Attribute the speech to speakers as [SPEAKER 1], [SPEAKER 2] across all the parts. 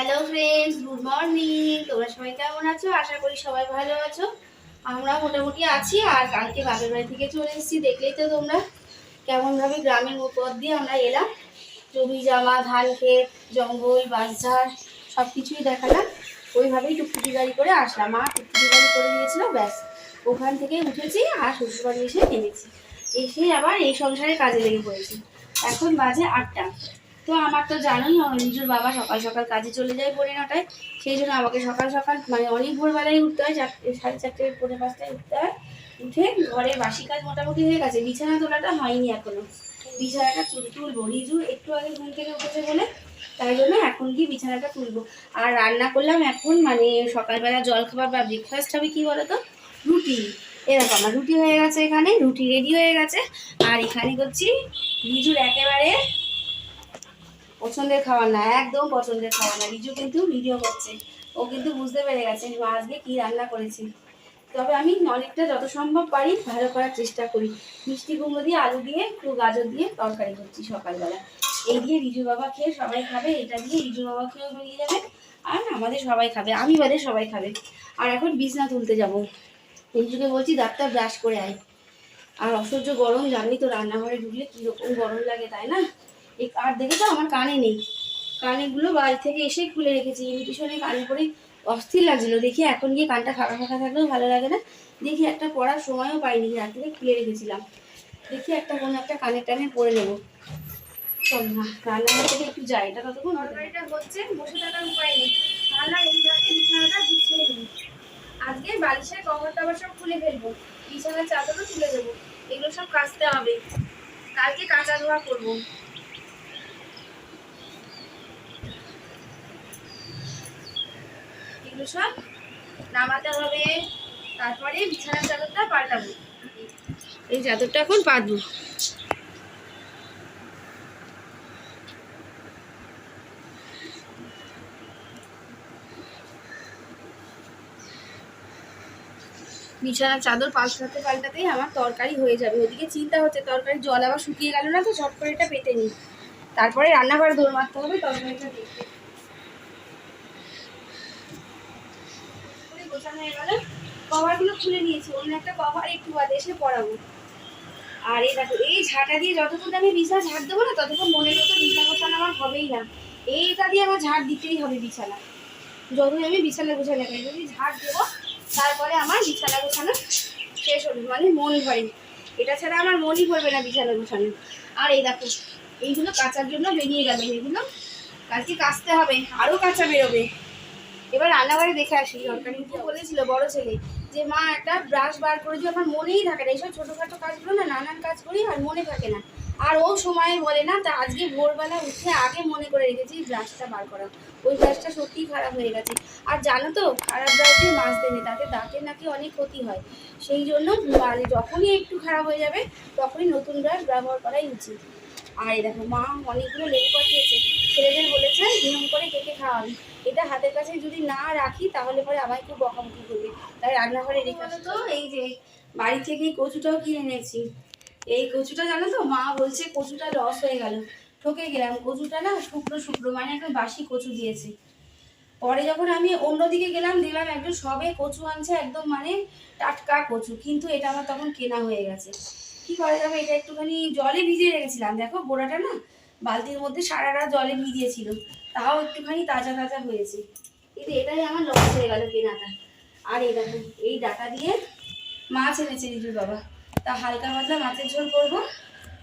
[SPEAKER 1] Hello friends good morning তোমরা সবাই কেমন আছো? আশা করি সবাই ভালো আছো। আমরা মোটামুটি আছি আর কালকে বাপের বাড়ি থেকে চলে এসেছি, দেখলেই তো তোমরা কেমনভাবে গ্রামের পথ দিয়ে আমরা এলাম। জমি জামা, ধান ক্ষেত, জঙ্গল, বাঁশঝাড় সব কিছুই দেখালাম। ওইভাবেই টুকটুকি গাড়ি করে আসলাম। মা টুকটুকি গাড়ি করে দিয়েছিল ব্যাস, ওখান থেকে উঠেছি আর শ্বশুরবাড়ি এসে নেমেছি এসে আবার এই সংসারে কাজে লেগে পড়েছি। এখন বাজে আটটা। তো আমার তো জানোই নিজের বাবা সকাল সকাল কাজে চলে যায় পড়ে নটায় সেই জন্য আমাকে সকাল সকাল মানে অনেক ভোরবেলায় উঠতে হয়, চারটে, সাড়ে চারটে, পৌনে পাঁচটায় উঠতে হয়। উঠে ঘরে বাসি কাজ মোটামুটি হয়ে গেছে, বিছানা তোলাটা হয়নি এখনও। বিছানাটা চুল তুলবো। রিজু একটু আগে ঘুম থেকে উঠেছে বলে, তাই জন্য এখন গিয়ে বিছানাটা তুলবো। আর রান্না করলাম এখন মানে সকালবেলা জল খাবার বা ব্রেকফাস্ট হবে কি বলো তো রুটি এরকম আমার রুটি হয়ে গেছে এখানে, রুটি রেডি হয়ে গেছে। আর এখানে করছি, রিজুর একেবারে পছন্দের খাবার না, একদম পছন্দের খাবার না। রিজু কিন্তু ভিডিও করছে। ও কিন্তু বুঝতে পেরে গেছে মা আজকে কি রান্না করেছি। তবে আমি অনেকটা যত সম্ভব পারি ভালো করার চেষ্টা করি। মিষ্টি কুমড়ো দিয়ে, আলু দিয়ে, একটু গাজর দিয়ে তরকারি করছি সকালবেলা। এই দিয়ে রিজু বাবা খেয়ে সবাই খাবে, এটা দিয়ে রিজু বাবা খেয়েও বেরিয়ে যাবে, আর আমাদের সবাই খাবে, আমি বাদে সবাই খাবে। আর এখন বিছনা তুলতে যাব। রিজুকে বলছি, ডাক্তার ব্রাশ করে আয়। আর অসহ্য গরম, জানি তো রান্নাঘরে ঢুকলে কীরকম গরম লাগে, তাই না? এই আর দেখেছ? আমার কানে নেই। কানেগুলো বাড়ি থেকে এসে খুলে রেখেছি। ইমিটেশনে কানে পরে অস্থির লাগছিল। দেখি এখন গিয়ে কানটা ফাঁকা ফাঁকা থাকলেও ভালো লাগে না। দেখি একটা পড়ার সময়ও পাইনি। রাত্রে খুলে রেখেছিলাম। দেখি একটা কোনো একটা কানের টানে পরে নেব। একটু এটা ততক্ষণ হচ্ছে উপায় নেই। বিছানাটা আজকে সব খুলে ফেলব। বিছানার দেবো। এগুলো সব কাচতে হবে। কালকে কাঁচা ধোয়া করব। এগুলো সব নামাতে হবে। তারপরে বিছানার চাদরটা পাল্টাবো। এই চাদরটা এখন পাতবো বিছানার চাদর পাল্টাতে পাল্টাতেই আমার তরকারি হয়ে যাবে। ওদিকে চিন্তা হচ্ছে তরকারি জল আবার শুকিয়ে গেল না তো ঝট করে এটা পেতে নিই। তারপরে রান্নাঘরে দৌড় মারতে হবে, তরকারিটা দেখতে। গোছানো হয়ে গেল। কভারগুলো খুলে নিয়েছি, অন্য একটা কভার একটু বাদে এসে পরাবো। আর এই দেখো, এই ঝাঁটা দিয়ে যতক্ষণ আমি বিছানা ঝাড় দেবো না, ততক্ষণ মনের মতো বিছানা গোছানো আমার হবেই না। এইটা দিয়ে আমার ঝাড় দিতেই হবে বিছানা। যতই আমি বিছানা গোছানো করি যদি ঝাড় দেবো, তারপরে আমার বিছানা গোছানো শেষ হবে মানে মন ভরে এটা ছাড়া আমার মনই ভরবে না বিছানা গোছানো। আর এই দেখো, এইগুলো কাচার জন্য বেরিয়ে গেল, এগুলো কালকে কাচতে হবে আরও কাঁচা বেরোবে। এবার রান্নাঘরে দেখে আসি সরকারি বলেছিল বড় ছেলে? যে, মা, একটা ব্রাশ বার করে দিও আমার মনেই থাকে না। এইসব ছোটোখাটো কাজগুলো না নানান কাজ করি আর মনে থাকে না। আর ও সময়ে বলে না, তা আজকে ভোরবেলা উঠে আগে মনে করে রেখেছি ব্রাশটা বার করা। ওই ব্রাশটা সত্যিই খারাপ হয়ে গেছে। আর জানো তো, খারাপ ব্রাশ দিয়ে মাছ দেবে, তাতে দাঁতের নাকি অনেক ক্ষতি হয়। সেই জন্য, যখনই একটু খারাপ হয়ে যাবে, তখনই নতুন ব্রাশ ব্যবহার করাই উচিত। আর এই দেখো, মা অনেকগুলো লেবু পাঠিয়েছে ছেলেদের বলেছে নিয়ম করে কেটে খাওয়াবি? এটা হাতের কাছে যদি না রাখি, তাহলে পরে আমায় খুব বকাবকি করবে। তাই রান্নাঘরে রেখে তো, এই যে বাড়ি থেকে এই কচুটাও কিনে এনেছি। এই কচুটা জানো তো, মা বলছে কচুটা লস হয়ে গেল। ঠকে গেলাম, কচুটা না শুকনো শুকনো মানে একদম বাসি কচু দিয়েছে। পরে যখন আমি অন্যদিকে গেলাম, দেখলাম একদম সবে কচু আনছে, একদম মানে টাটকা কচু, কিন্তু এটা আমার তখন কেনা হয়ে গেছে। কি করা যাবে? এটা একটুখানি জলে ভিজিয়ে রেখেছিলাম। দেখো, গোড়াটা না বালতির মধ্যে সারা রাত জলে ভিজিয়েছিল। তাও একটুখানি তাজা তাজা হয়েছে। কিন্তু এটাই আমার লস হয়ে গেল কেনাটা। আর এই দেখো, এই ডাটা দিয়ে মাছ এনেছে রিজুর বাবা। তা হালকা পাতলা মাছের ঝোল করব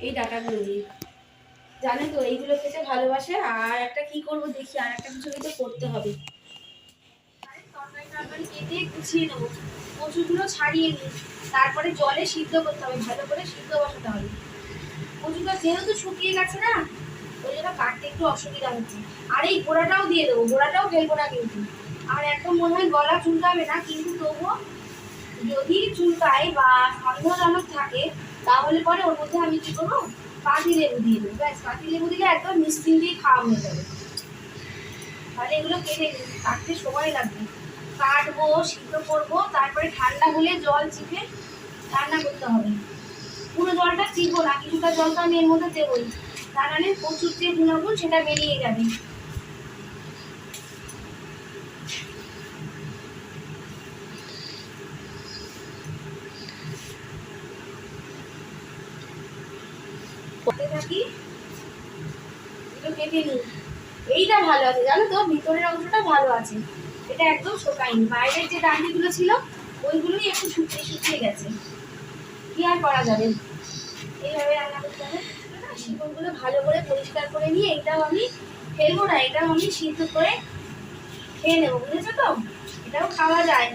[SPEAKER 1] এই ডাটাগুলো দিয়ে। জানে তো, এইগুলো খেতে ভালোবাসে। আর একটা কি করব দেখি, আর একটা কিছু তো করতে হবে। কেটে গুছিয়ে নেব। কচুগুলো ছাড়িয়ে নিই। তারপরে জলে সিদ্ধ করতে হবে, ভালো করে সিদ্ধ বসাতে হবে। কচুটা যেহেতু শুকিয়ে গেছে না, ওই জন্য কাটতে একটু অসুবিধা হচ্ছে। আর এই গোড়াটাও দিয়ে দেবো, গোড়াটাও ফেলব না কিন্তু। আর একদম মনে হয় গলা চুলকাবে না, কিন্তু তবুও যদি চুলকায় বা সন্দেহজনক থাকে, তাহলে পরে ওর মধ্যে আমি কি করব? পাতি লেবু দিয়ে দেবো। ব্যাস, পাতি লেবু দিলে একদম নিশ্চিন্তেই খাওয়া হয়ে যাবে। তাহলে এগুলো কেটে কাটতে সময় লাগবে। কাটবো, সিদ্ধ করব, তারপরে ঠান্ডা হলে জল চিপে রান্না করতে হবে। পুরো জলটা চিপবো না, কিছুটা জল তো আমি এর মধ্যে দেবই। তা প্রচুর যে গুণাগুণ সেটা বেরিয়ে যাবে। কেটে এইটা ভালো আছে, জানো তো? ভিতরের অংশটা ভালো আছে। এটা একদম শোকায়নি। বাইরের যে ডান্ডিগুলো ছিল, ওইগুলোই একটু শুকিয়ে শুকিয়ে গেছে। কি আর করা যাবে? এইভাবে রান্না করতে হবে। শিকড়গুলো ভালো করে পরিষ্কার করে নিয়ে এটাও আমি ফেলব না, এটাও আমি সিদ্ধ করে খেয়ে নেব, বুঝেছ তো? এটাও খাওয়া যায়।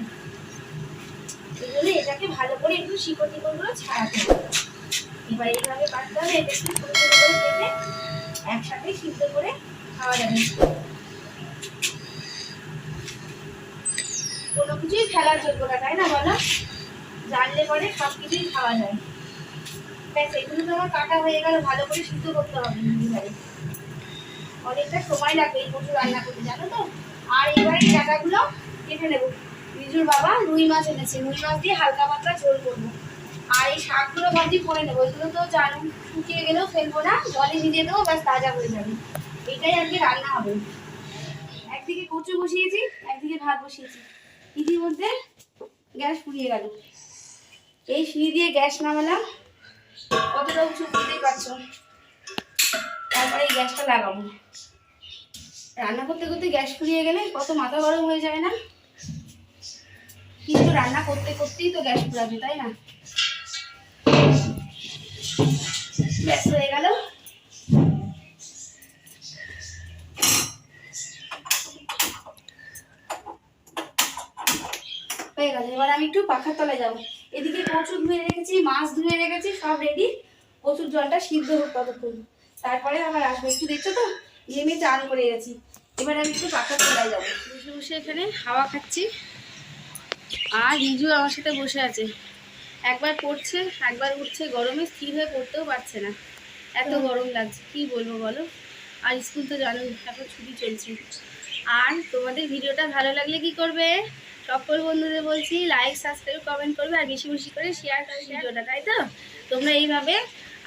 [SPEAKER 1] জন্য এটাকে ভালো করে একটু শিকড় টিকড়গুলো ছাড়াতে হবে। এবার এইভাবে কাটতে হবে এটা একটু করে একসাথে সিদ্ধ করে খাওয়া যাবে। কোনো কিছুই ফেলার যোগ্য না তাই না বলো? জানলে পরে সব কিছুই খাওয়া যায়। ব্যাস, এগুলো তো আমার কাটা হয়ে গেল, ভালো করে সিদ্ধ করতে হবে অনেকটা সময় লাগবে এই কচু রান্না করতে, জানো তো? আর এবারে ডাটাগুলো কেটে নেব। রিজুর বাবা রুই মাছ এনেছে, রুই মাছ দিয়ে হালকা পাতলা ঝোল করব। আর এই শাকগুলো ভাবছি করে নেব, এগুলো তো জানো শুকিয়ে গেলেও ফেলব না, জলে ভিজিয়ে দেবো, ব্যাস, তাজা হয়ে যাবে। এটাই আজকে রান্না হবে। একদিকে কচু বসিয়েছি, একদিকে ভাত বসিয়েছি। ইতিমধ্যে গ্যাস ফুরিয়ে গেল। এই সিঁড়ি দিয়ে গ্যাস নামালাম। কতটা উঁচু বুঝতেই পারছ? তারপরে এই গ্যাসটা লাগাবো। রান্না করতে করতে গ্যাস ফুরিয়ে গেলে কত মাথা গরম হয়ে যায় না? কিন্তু রান্না করতে করতেই তো গ্যাস ফুরাবে, তাই না? ব্যাস হয়ে গেল হয়ে গেল এবার আমি একটু পাখার তলায় যাব। এদিকে কচু ধুয়ে রেখেছি, মাছ ধুয়ে রেখেছি, সব রেডি কচুর জলটা সিদ্ধ হোক ততক্ষণ। তারপরে আবার আসব। একটু দেখছ তো? নেমে চান করে গেছি। এবার আমি একটু পাখার তলায় যাব। বসে বসে এখানে হাওয়া খাচ্ছি। আর রিজু আমার সাথে বসে আছে। একবার পড়ছে, একবার উঠছে। গরমে স্থির হয়ে পড়তেও পারছে না। এত গরম লাগছে। কি বলব বলো? আর স্কুল তো জানো এখন ছুটি চলছে। আর তোমাদের ভিডিওটা ভালো লাগলে কি করবে? সকল বন্ধুদের বলছি লাইক সাবস্ক্রাইব কমেন্ট করবে আর বেশি বেশি করে শেয়ার করে ভিডিওটা তাই তো? তোমরা এইভাবে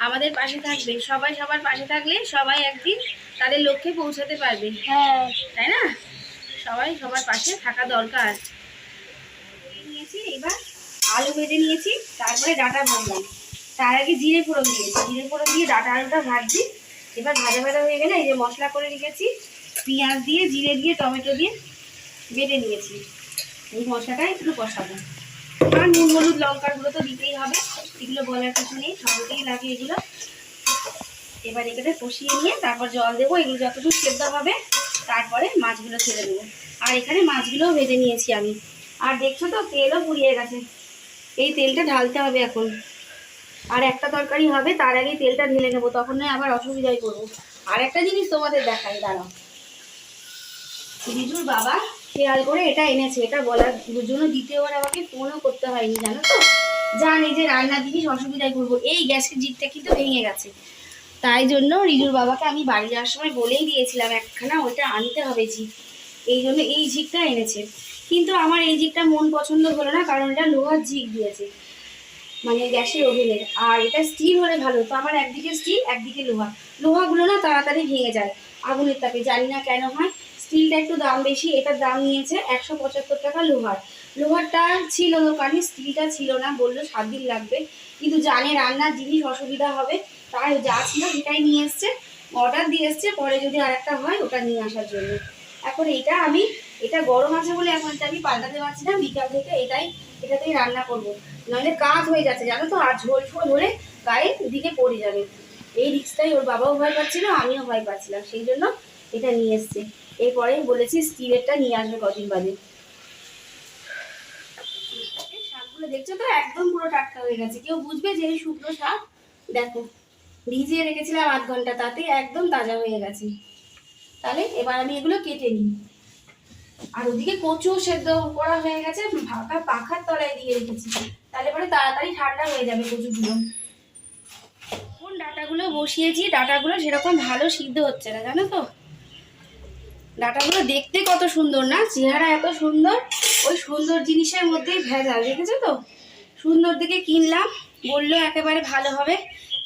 [SPEAKER 1] আমাদের পাশে থাকবে। সবাই সবার পাশে থাকলে সবাই একদিন তাদের লক্ষ্যে পৌঁছাতে পারবে।
[SPEAKER 2] হ্যাঁ।
[SPEAKER 1] তাই না? সবাই সবার পাশে থাকা দরকার। নিয়েছি এবার আলু ভেজে নিয়েছি তারপরে ডাটা ভাজলাম তার আগে জিরে ফোড়ন দিয়েছি। জিরে ফোড়ন দিয়ে ডাটা আলুটা ভাজছি। এবার ভাজা ভাজা হয়ে গেলে এই যে মশলা করে রেখেছি পেঁয়াজ দিয়ে জিরে দিয়ে টমেটো দিয়ে বেটে নিয়েছি। এই মশলাটা একটু কষাবো। আর নুন, হলুদ লঙ্কারগুলো তো দিতেই হবে। এগুলো বলার কিছু নেই সবতেই লাগে এগুলো এবার এখানে কষিয়ে নিয়ে তারপর জল দেবো। এগুলো যতটুকু সেদ্ধ হবে, তারপরে মাছগুলো ছেড়ে দেবো। আর এখানে মাছগুলোও ভেজে নিয়েছি আমি। আর দেখছ তো, তেলও পুড়িয়ে গেছে। এই তেলটা ঢালতে হবে এখন। আর একটা তরকারি হবে, তার আগে তেলটা ঢেলে নেব, তখন নয় আবার অসুবিধায় করব আর একটা জিনিস তোমাদের দেখাই, দাঁড়াও। রিজুর বাবা খেয়াল করে এটা এনেছে, এটা বলার জন্য দ্বিতীয়বার আমাকে ফোনও করতে হয়নি, জানো তো? জানি যে রান্নার জিনিস অসুবিধায় করব এই গ্যাসের জিটটা কিন্তু ভেঙে গেছে। তাই জন্য রিজুর বাবাকে আমি বাড়ি যাওয়ার সময় বলেই দিয়েছিলাম, একখানা ওটা আনতে হবে ঝিক এই জন্য এই ঝিকটা এনেছে। কিন্তু আমার এই ঝিকটা মন পছন্দ হলো না, কারণ এটা লোহার ঝিক দিয়েছে। মানে গ্যাসের ওভেনের। আর এটা স্টিল হলে ভালো তো আমার একদিকে স্টিল একদিকে লোহা। লোহাগুলো না তাড়াতাড়ি ভেঙে যায়, আগুনের তাপে। জানি না কেন হয় স্টিলটা একটু দাম বেশি, এটার দাম নিয়েছে একশো পঁচাত্তর টাকা লোহার। লোহারটা ছিল দোকানে, স্টিলটা ছিল না, বলল সাত দিন লাগবে। কিন্তু জানে রান্নার জিনিস অসুবিধা হবে, তাই যা ছিল সেটাই নিয়ে এসছে অর্ডার দিয়ে এসছে, পরে যদি আর একটা হয় ওটা নিয়ে আসার জন্য। এখন এটা আমি, এটা গরম আছে বলে এখন এটা আমি পাল্টাতে পারছি না, বিকাল থেকে এটাই, এটাতেই রান্না করব। নাহলে কাজ হয়ে যাচ্ছে, জানো তো, আর ঝোল ঝোল হলে গায়ে দিকে পড়ে যাবে। এই রিক্সটাই ওর বাবাও ভয় পাচ্ছিল, আমিও ভয় পাচ্ছিলাম, সেই জন্য এটা নিয়ে এসছে। এরপরে বলেছি স্টিলেরটা নিয়ে আসবে কদিন বাদে। শাকগুলো দেখছ তো? একদম পুরো টাটকা হয়ে গেছে। কেউ বুঝবে যে শুকনো শাক? দেখো, ভিজিয়ে রেখেছিলাম আধ ঘণ্টা, তাতেই একদম তাজা হয়ে গেছে। তাহলে এবার আমি এগুলো কেটে নিই। আর ওদিকে কচু সেদ্ধ করা হয়ে গেছে, ফাঁকা পাখার তলায় দিয়ে রেখেছি। তাহলে পরে তাড়াতাড়ি ঠান্ডা হয়ে যাবে কচুগুলো। কোন ডাটাগুলো বসিয়েছি? ডাটাগুলো সেরকম ভালো সিদ্ধ হচ্ছে না, জানো তো? ডাটাগুলো দেখতে কত সুন্দর না? চেহারা এত সুন্দর, ওই সুন্দর জিনিসের মধ্যেই ভেজাল, দেখেছ তো? সুন্দর দিকে কিনলাম, বলল একেবারে ভালো হবে।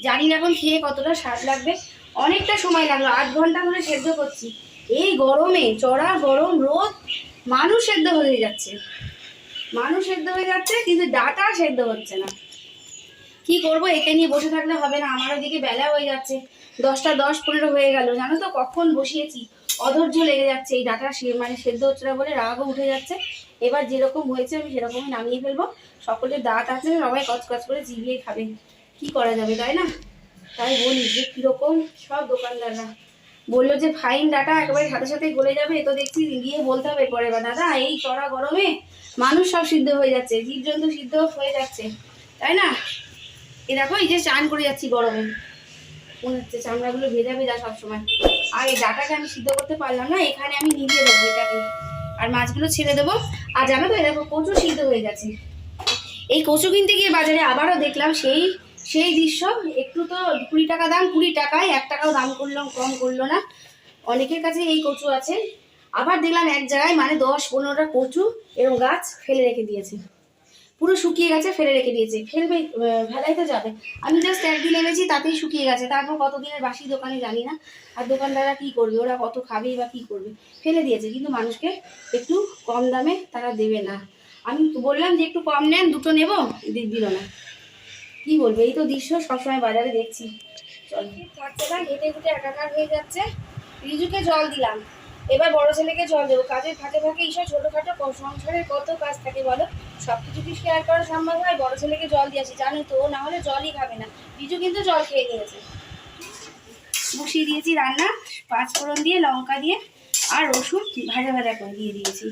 [SPEAKER 1] জানি না এখন খেয়ে কতটা স্বাদ লাগবে। অনেকটা সময় লাগল, আধ ঘণ্টা ধরে সেদ্ধ করছি। এই গরমে, চড়া গরম, রোদ, মানুষ সেদ্ধ হয়ে যাচ্ছে। মানুষ সেদ্ধ হয়ে যাচ্ছে, কিন্তু ডাটা সেদ্ধ হচ্ছে না। কি করব, একে নিয়ে বসে থাকলে হবে না, আমার ওদিকে বেলা হয়ে যাচ্ছে। দশটা দশ পনেরো হয়ে গেল, জানো তো? কখন বসিয়েছি? অধৈর্য লেগে যাচ্ছে এই ডাটা সে মানে সেদ্ধ হচ্ছে না বলে রাগও উঠে যাচ্ছে। এবার যেরকম হয়েছে আমি সেরকমই নামিয়ে ফেলব। সকলের দাঁত আছে সবাই কচকচ করে চিবিয়ে খাবে। কি করা যাবে, তাই না? তাই বলি যে কীরকম সব দোকানদাররা। বলল যে, ফাইন ডাটা একেবারে সাথে সাথে গলে যাবে। তো দেখছি গিয়ে বলতে হবে পরে বা, দাদা, এই চড়া গরমে মানুষ সব সিদ্ধ হয়ে যাচ্ছে, জীবজন্তু সিদ্ধ হয়ে যাচ্ছে। তাই না? এ দেখো, এই যে চান করে যাচ্ছি গরমে। মনে হচ্ছে চামড়াগুলো ভেজা ভেজা সবসময়। আর এই ডাটাকে আমি সিদ্ধ করতে পারলাম না, এখানে আমি নিভিয়ে দেবো এটাকে। আর মাছগুলো ছেড়ে দেবো। আর জানো তো এরকম প্রচুর সিদ্ধ হয়ে গেছে। এই কচু কিনতে গিয়ে বাজারে আবারও দেখলাম সেই সেই দৃশ্য। একটু তো কুড়ি টাকা দাম, কুড়ি টাকায়, এক টাকাও দাম করল, কম করল না। অনেকের কাছে এই কচু আছে। আবার দেখলাম এক জায়গায় মানে দশ পনেরোটা কচু এরকম গাছ ফেলে রেখে দিয়েছে। পুরো শুকিয়ে গেছে, ফেলে রেখে দিয়েছে। ফেলবে ফেলাই তো যাবে। আমি জাস্ট একদিন এনেছি, তাতেই শুকিয়ে গেছে। তারপর কতদিনের বাসি দোকানে জানি না। আর দোকানদাররা কি করবে? ওরা কত খাবে বা কি করবে? ফেলে দিয়েছে, কিন্তু মানুষকে একটু কম দামে তারা দেবে না। আমি বললাম যে, একটু কম নেন, দুটো নেব? দিল না। কি বলব? এই তো দৃশ্য সবসময় বাজারে দেখছি। চল। থাকতে না হেঁটে হেঁটে একাকার হয়ে যাচ্ছে। রিজুকে জল দিলাম। এবার বড় ছেলেকে জল দেবো। কাজের ফাঁকে ফাঁকে এইসব ছোটোখাটো সংসারের কত কাজ থাকে বলো? সব কিছু কি শেয়ার করা সম্ভব হয়? বড় ছেলেকে জল দিয়ে আসি জানো তো, না হলে জলই খাবে না। রিজু কিন্তু জল খেয়ে নিয়েছে বসিয়ে দিয়েছি রান্না, পাঁচ ফোড়ন দিয়ে, লঙ্কা দিয়ে, আর রসুন ভাজা ভাজা করে দিয়ে দিয়েছি।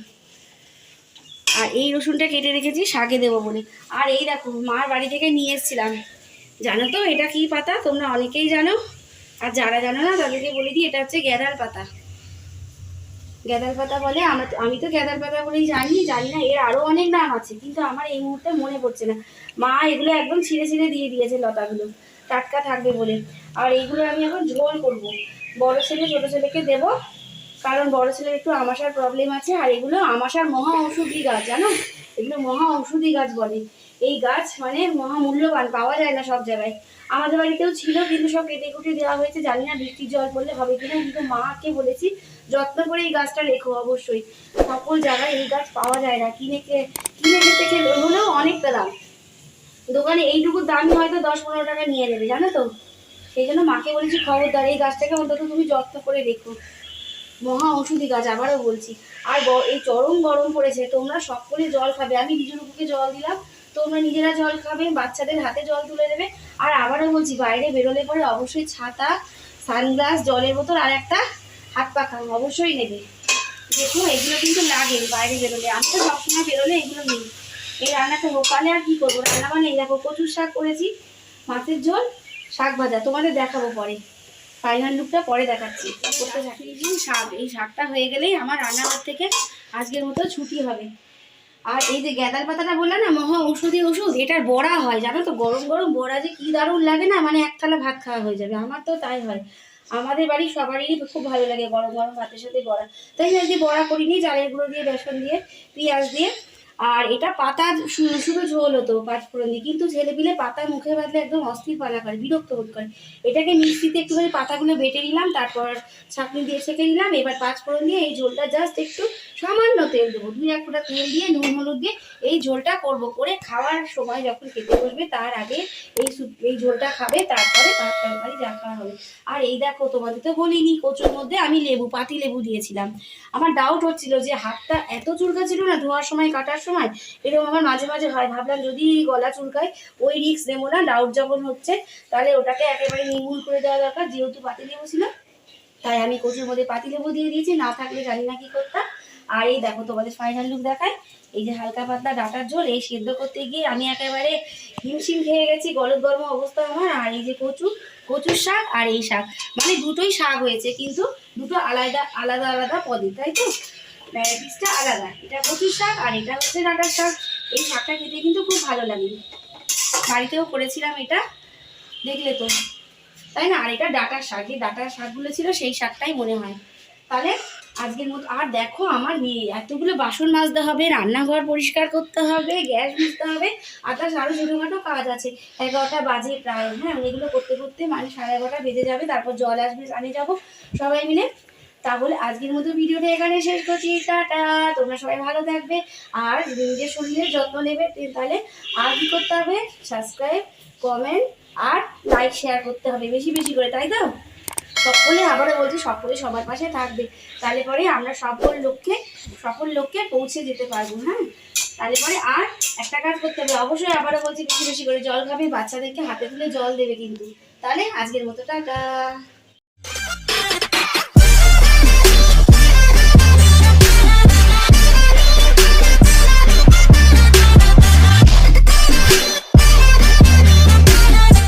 [SPEAKER 1] আর এই রসুনটা কেটে রেখেছি, শাকে দেবো বলে। আর এই দেখো, মার বাড়ি থেকে নিয়ে এসেছিলাম। জানো তো, এটা কি পাতা? তোমরা অনেকেই জানো। আর যারা জানো না, তাদেরকে বলে দিই, এটা হচ্ছে গ্যাদার পাতা। গ্যাদার পাতা বলে, আমরা আমি তো গ্যাদার পাতা বলেই জানি জানি না, এর আরও অনেক নাম আছে, কিন্তু আমার এই মুহূর্তে মনে পড়ছে না। মা এগুলো একদম ছিঁড়ে ছিঁড়ে দিয়ে দিয়েছে লতাগুলো, টাটকা থাকবে বলে। আর এইগুলো আমি এখন ঝোল করব। বড় ছেলে ছোটো ছেলেকে দেবো, কারণ বড় ছেলের একটু আমাশার প্রবলেম আছে, আর এগুলো আমাশার মহা ঔষধি গাছ, জানো? এগুলো মহা ঔষধি গাছ বলে। এই গাছ মানে মহা মূল্যবান পাওয়া যায় না সব জায়গায়। আমাদের বাড়িতেও ছিল, কিন্তু সব কেটে কুটে দেওয়া হয়েছে, জানি না বৃষ্টির জল পড়লে হবে কিনা, কিন্তু মাকে বলেছি যত্ন করে এই গাছটা রেখো, অবশ্যই। সকল জায়গায় এই গাছ পাওয়া যায় না। কিনে কিনে খেতে খেলে হলেও অনেকটা দাম দোকানে এইটুকু দামই হয়তো দশ পনেরো টাকা নিয়ে নেবে, জানো তো? সেই জন্য মাকে বলেছি, খবরদার, এই গাছটাকে অন্তত তুমি যত্ন করে রেখো। মহা ওষুধি গাছ, আবারও বলছি। আর এই চরম গরম পড়েছে, তোমরা সকলে জল খাবে। আমি নিজেরুকুকে জল দিলাম, তোমরা নিজেরা জল খাবে, বাচ্চাদের হাতে জল তুলে দেবে। আর আবারও বলছি, বাইরে বেরোলে পরে অবশ্যই ছাতা, সানগ্লাস, জলের বোতল আর একটা হাত পাখা অবশ্যই নেবে। দেখুন এগুলো কিন্তু লাগে বাইরে বেরোলে। আমি তো সবসময় বেরোলে এগুলো নেই। এই রান্নাটা হোকালে আর কি করব? রান্না মানে এই দেখো কচুর শাক করেছি মাছের ঝোল শাক ভাজা। তোমাদের দেখাবো পরে। ফাইনাল লুকটা পরে দেখাচ্ছি। করতে থাকি। এই শাক এই শাকটা হয়ে গেলেই আমার রান্নাঘর থেকে আজকের মতো ছুটি হবে। আর এই যে গ্যাদার পাতাটা বললাম না মহা ঔষধি ওষুধ এটার বড়া হয়। জানো তো গরম গরম বড়া যে কি দারুণ লাগে না মানে এক থালা ভাত খাওয়া হয়ে যাবে। আমার তো তাই হয়। আমাদের বাড়ি সবারই খুব ভালো লাগে, গরম গরম ভাতের সাথে বড়া। তাই আজকে বড়া করিনি চালের গুঁড়ো দিয়ে, বেসন দিয়ে, পেঁয়াজ দিয়ে। আর এটা পাতা শুধু ঝোল হতো পাঁচফোড়ন দিয়ে। কিন্তু ছেলে পিলে পাতা মুখে বাঁধলে একদম অস্থির পানা করে, বিরক্ত বোধ করে। এটাকে মিক্সিতে একটুখানি পাতাগুলো বেটে নিলাম, তারপর ছাঁকনি দিয়ে ছেঁকে নিলাম। এবার পাঁচফোড়ন দিয়ে এই ঝোলটা জাস্ট একটু সামান্য তেল দেবো। দুই এক ফোঁটা তেল দিয়ে, নুন হলুদ দিয়ে এই ঝোলটা করব। করে খাওয়ার সময় যখন খেতে বসবে, তার আগে এই এই ঝোলটা খাবে, তারপরে ভাত তরকারি যা খাওয়া হবে। আর এই দেখো, তোমাদের তো বলিনি, কচুর মধ্যে আমি লেবু, পাতি লেবু দিয়েছিলাম। আমার ডাউট হচ্ছিল যে হাতটা এত চুলকা ছিল না, ধোয়ার সময় কাটার সময়? এরকম আমার মাঝে মাঝে হয়। ভাবলাম যদি গলা চুলকায়, ওই রিক্স নেব না ডাউট যখন হচ্ছে, তাহলে ওটাকে একেবারে নির্মূল করে দেওয়া দরকার। যেহেতু পাতি লেবু ছিল, তাই আমি কচুর মধ্যে পাতি লেবু দিয়ে দিয়েছি। না থাকলে জানি না কি করতাম। আর এই দেখো, তোমাদের ফাইনাল লুক দেখায় এই যে হালকা পাতলা ডাটার ঝোল, এই সেদ্ধ করতে গিয়ে আমি একেবারে হিমশিম খেয়ে গেছি। গলদ গরম অবস্থা আমার। আর এই যে কচু, কচুর শাক আর এই শাক। মানে দুটোই শাক হয়েছে, কিন্তু দুটো আলাদা আলাদা আলাদা পদে, তাই তো? পিসটা আলাদা। এটা কচুর শাক আর এটা হচ্ছে ডাঁটার শাক। এই শাকটা খেতে কিন্তু খুব ভালো লাগে। বাড়িতেও করেছিলাম এটা। দেখলে তো। তাই না? আর এটা ডাটার শাক। যে ডাটার শাকগুলো ছিল, সেই শাকটাই মনে হয়। তাহলে আজকের মতো আর দেখো আমার মেয়ে, এতগুলো বাসন মাজতে হবে, রান্নাঘর পরিষ্কার করতে হবে, গ্যাস মুছতে হবে, আর তার আরও ছোটোখাটো কাজ আছে। এগারোটা বাজে প্রায়। হ্যাঁ এগুলো করতে করতে মানে সাড়ে এগারোটা বেজে যাবে। তারপর জল আসবে আনে যাব। সবাই মিলে তাহলে আজকের মতো ভিডিওটা এখানে শেষ করছি। টাটা। তোমরা সবাই ভালো থাকবে। আর নিজের শরীরের যত্ন নেবে তাহলে আর কি করতে হবে? সাবস্ক্রাইব কমেন্ট আর লাইক শেয়ার করতে হবে বেশি বেশি করে, তাই তো? সকলে আবারও বলছি, সকলে সবার পাশে থাকবে। তাহলে পরে আমরা সকল লক্ষ্যে সকল লক্ষ্যে পৌঁছে যেতে পারব হ্যাঁ? তাহলে পরে আর একটা কাজ করতে হবে। অবশ্যই আবারও বলছি, বেশি বেশি করে জল খাবে। বাচ্চাদেরকে হাতে তুলে জল দেবে কিন্তু। তাহলে আজকের মতো, টাটা।